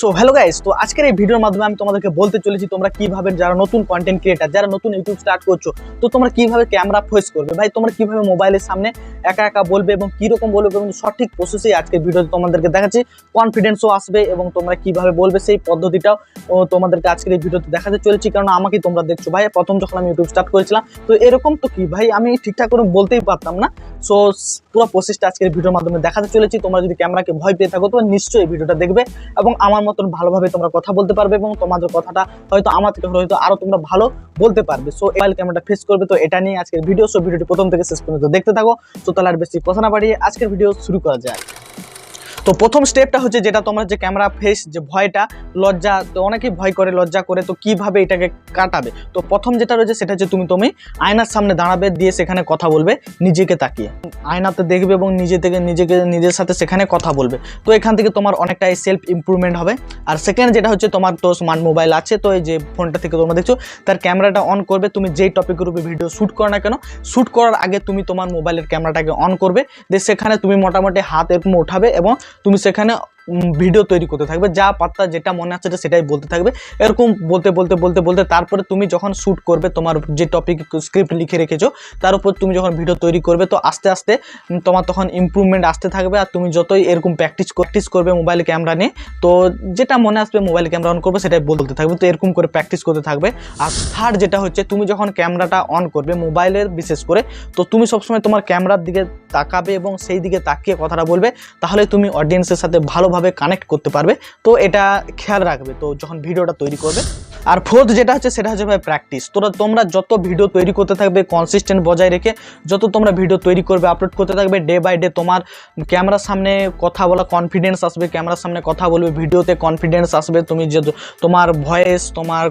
So hello guys তো আজকের এই ভিডিওর মাধ্যমে আমি তোমাদেরকে বলতে চলেছি তোমরা কীভাবে যারা নতুন কন্টেন্ট ক্রিয়েটার যারা নতুন ইউটিউব স্টার্ট করছ, তো তোমরা কীভাবে ক্যামেরা ফেস করবে? ভাই, তোমরা কীভাবে মোবাইলের সামনে একা একা বলবে এবং কীরকম বলবে এবং সঠিক প্রসেসেই আজকের ভিডিওতে তোমাদেরকে দেখাচ্ছি। কনফিডেন্সও আসবে এবং তোমরা কীভাবে বলবে সেই পদ্ধতিটাও তোমাদেরকে আজকের এই ভিডিওতে দেখাতে চলেছি কারণ আমাকে তোমরা দেখছ। ভাই, প্রথম যখন আমি ইউটিউব স্টার্ট করেছিলাম, তো এরকম তো কি? ভাই, আমি ঠিকঠাক করে বলতেই পারতাম না। সো পুরো প্রসেসটা আজকের ভিডিওর মাধ্যমে দেখাতে চলেছি। তোমরা যদি ক্যামেরাকে ভয় পেয়ে থাকো, তোমরা নিশ্চয়ই ভিডিওটা দেখবে এবং আমার মতন ভালোভাবে তোমরা কথা বলতে পারবে এবং তোমাদের কথাটা হয়তো আমার থেকে হয়তো আরও তোমরা ভালো বলতে পারবে। সো মোবাইল ক্যামেরাটা ফেস করবে। তো এটা নিয়ে আজকের ভিডিও সো ভিডিওটি প্রথম থেকে শেষ পর্যন্ত দেখতে থাকো। তো তাহলে আর বেশি কথা না বাড়িয়ে আজকের ভিডিও শুরু করা যায় তো প্রথম স্টেপটা হচ্ছে যেটা তোমার যে ক্যামেরা ফেস যে ভয়টা, লজ্জা, তো অনেকেই ভয় করে, লজ্জা করে, তো কীভাবে এটাকে কাটাবে? তো প্রথম যেটা রয়েছে সেটা হচ্ছে তুমি তুমি আয়নার সামনে দাঁড়াবে, দিয়ে সেখানে কথা বলবে, নিজেকে তাকিয়ে। আয়নাতে দেখবে এবং নিজে থেকে, নিজেকে, নিজের সাথে সেখানে কথা বলবে। তো এখান থেকে তোমার অনেকটাই সেলফ ইমপ্রুভমেন্ট হবে। আর সেকেন্ড যেটা হচ্ছে তোমার তো স্মার্ট মোবাইল আছে, তো এই যে ফোনটা থেকে তোমরা দেখছ, তার ক্যামেরাটা অন করবে, তুমি যেই টপিকের উপরে ভিডিও শ্যুট করো না কেন শ্যুট করার আগে তুমি তোমার মোবাইলের ক্যামেরাটাকে অন করবে, দিয়ে সেখানে তুমি মোটামুটি হাত এরকম উঠাবে এবং তুমি সেখানে ভিডিও তৈরি করতে থাকবে, যা পাত্তা যেটা মনে আছে সেটাই বলতে থাকবে। এরকম বলতে বলতে বলতে বলতে তারপরে তুমি যখন শ্যুট করবে, তোমার যে টপিক স্ক্রিপ্ট লিখে রেখেছো, তার উপর তুমি যখন ভিডিও তৈরি করবে, তো আস্তে আস্তে তোমার তখন ইমপ্রুভমেন্ট আসতে থাকবে আর তুমি যতই এরকম প্র্যাকটিস প্র্যাকটিস করবে মোবাইল ক্যামেরা নিয়ে, তো যেটা মনে আসবে মোবাইল ক্যামেরা অন করবে, সেটাই বলতে থাকবে। তো এরকম করে প্র্যাকটিস করতে থাকবে। আর থার্ড যেটা হচ্ছে, তুমি যখন ক্যামেরাটা অন করবে মোবাইলের বিশেষ করে, তো তুমি সবসময় তোমার ক্যামেরার দিকে তাকাবে এবং সেই দিকে তাকিয়ে কথাটা বলবে, তাহলে তুমি অডিয়েন্সের সাথে ভালোভাবে কানেক্ট করতে পারবে। তো এটা খেয়াল রাখবে। তো যখন ভিডিওটা তৈরি করবে আর ফোর্থ যেটা হচ্ছে, সেটা হচ্ছে ভাই প্র্যাকটিস তোরা তোমরা যত ভিডিও তৈরি করতে থাকবে কনসিস্টেন্ট বজায় রেখে যত তোমরা ভিডিও তৈরি করবে আপলোড করতে থাকবে ডে বাই ডে তোমার ক্যামেরার সামনে কথা বলা কনফিডেন্স আসবে ক্যামেরার সামনে কথা বলবে ভিডিওতে কনফিডেন্স আসবে, তুমি যে তোমার ভয়েস তোমার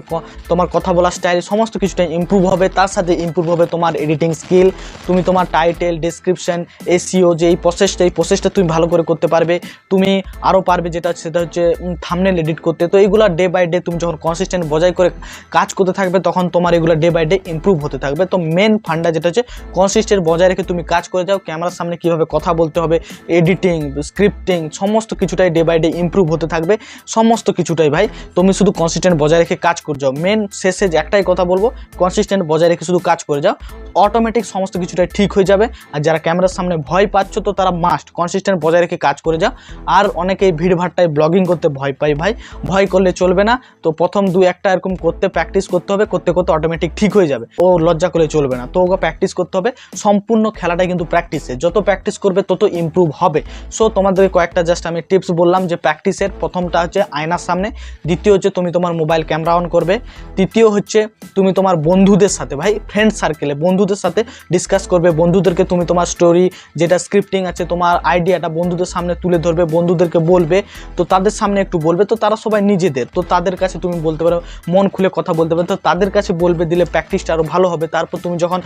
তোমার কথা বলার স্টাইল সমস্ত কিছুটা ইমপ্রুভ হবে, তার সাথে ইমপ্রুভ হবে তোমার এডিটিং স্কিল তুমি তোমার টাইটেল ডেসক্রিপশন এসিও যে এই প্রসেসটা এই প্রসেসটা তুমি ভালো করে করতে পারবে, তুমি আরও পারবে, যেটা সেটা হচ্ছে থামনেল এডিট করতে। তো এইগুলো ডে বাই ডে তুমি যখন কনসিস্টেন্ট বজায় করে কাজ করতে থাকবে, তখন তোমার এগুলো ডে বাই ডে ইম্প্রুভ হতে থাকবে। তো মেন ফান্ডা যেটা হচ্ছে কনসিস্টেন্ট বজায় রেখে তুমি কাজ করে যাও, ক্যামেরার সামনে কীভাবে কথা বলতে হবে এডিটিং স্ক্রিপ্টিং সমস্ত কিছুটাই ডে বাই ডে ইম্প্রুভ হতে থাকবে, সমস্ত কিছুটাই ভাই। তুমি শুধু কনসিস্টেন্ট বজায় রেখে কাজ করে যাও। মেন শেষে একটাই কথা বলব কনসিস্টেন্ট বজায় রেখে শুধু কাজ করে যাও। অটোমেটিক সমস্ত কিছুটাই ঠিক হয়ে যাবে। আর যারা ক্যামেরার সামনে ভয় পাচ্ছ, তো তারা মাস্ট কনসিস্টেন্ট বজায় রেখে কাজ করে যাও। আর অনেকেই ভিড়ভাড়টায় ব্লগিং করতে ভয় পায় ভাই। ভয় করলে চলবে না। তো প্রথম দু একটা এরকম করতে প্র্যাকটিস করতে হবে। করতে করতে অটোমেটিক ঠিক হয়ে যাবে। ও লজ্জা করলে চলবে না। তো ওকে প্র্যাকটিস করতে হবে। সম্পূর্ণ খেলাটাই কিন্তু প্র্যাকটিসে যত প্র্যাকটিস করবে, তত ইমপ্রুভ হবে। সো তোমাদেরকে কয়েকটা জাস্ট আমি টিপস বললাম যে প্র্যাকটিসের প্রথমটা হচ্ছে আয়নার সামনে। দ্বিতীয় হচ্ছে তুমি তোমার মোবাইল ক্যামেরা অন করবে। তৃতীয় হচ্ছে তুমি তোমার বন্ধুদের সাথে, ভাই ফ্রেন্ড সার্কেলে বন্ধুদের সাথে ডিসকাস করবে। বন্ধুদেরকে তুমি তোমার স্টোরি যেটা স্ক্রিপ্টিং আছে, তোমার আইডিয়াটা বন্ধুদের সামনে তুলে ধরবে, বন্ধুদেরকে বলবে। তো তাদের সামনে একটু বলবে। তো তারা সবাই নিজেদের। তো তাদের কাছে তুমি বলতে পারো, মন খুলে কথা বলতে পারো। তো তাদের কাছে বলবে, দিলে প্র্যাকটিসটা আরও ভালো হবে। তারপর তুমি যখন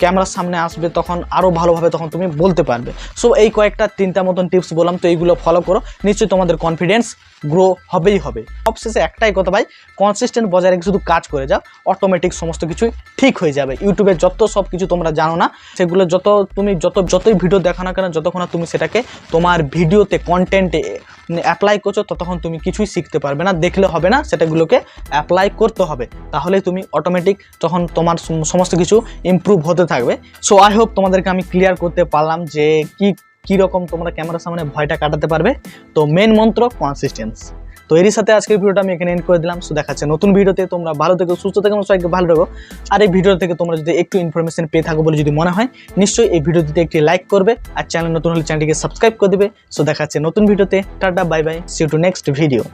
ক্যামেরার সামনে আসবে, তখন আরও ভালোভাবে তখন তুমি বলতে পারবে। সো এই কয়েকটা, তিনটা মতন টিপস বললাম। তো এইগুলো ফলো করো। নিশ্চয়ই তোমাদের কনফিডেন্স গ্রো হবেই হবে। সবশেষে একটাই কথা ভাই কনসিস্টেন্ট বজায় রেখে শুধু কাজ করে যাও। অটোমেটিক সমস্ত কিছুই ঠিক হয়ে যাবে। ইউটিউবে যত সব কিছু তোমরা জানো না, সেগুলো যত তুমি যত যতই ভিডিও দেখো না কেন, যতক্ষণ না তুমি সেটাকে তোমার ভিডিওতে কন্টেন্টে অ্যাপ্লাই করছ, ততক্ষণ তুমি কিছুই শিখতে পারবে না, দেখলে হবে না, সেটাগুলোকে অ্যাপ্লাই করতে হবে। তাহলেই তুমি অটোমেটিক তখন তোমার সম- সমস্ত কিছু ইমপ্রুভ হতে থাকবে। সো আই হোপ তোমাদেরকে আমি ক্লিয়ার করতে পারলাম যে কি, কীরকম তোমরা ক্যামেরার সামনে ভয়টা কাটাতে পারবে। তো মেন মন্ত্র কনসিস্টেন্স তো এরই সাথে আজকের ভিডিওটা আমি এখানে এন্ড করে দিলাম। সো দেখাচ্ছে নতুন ভিডিওতে। তোমরা ভালো থেকো, সুস্থ থেকো সবাইকে ভালো থাকো। আর এই ভিডিও থেকে তোমরা যদি একটু ইনফরমেশন পেয়ে থাকো বলে যদি মনে হয়, নিশ্চয়ই এই ভিডিওটিতে একটি লাইক করবে আর চ্যানেল নতুন হলে চ্যানেলটিকে সাবস্ক্রাইব করে দিবে। সো দেখাচ্ছে নতুন ভিডিওতে। Tata bye bye see to next video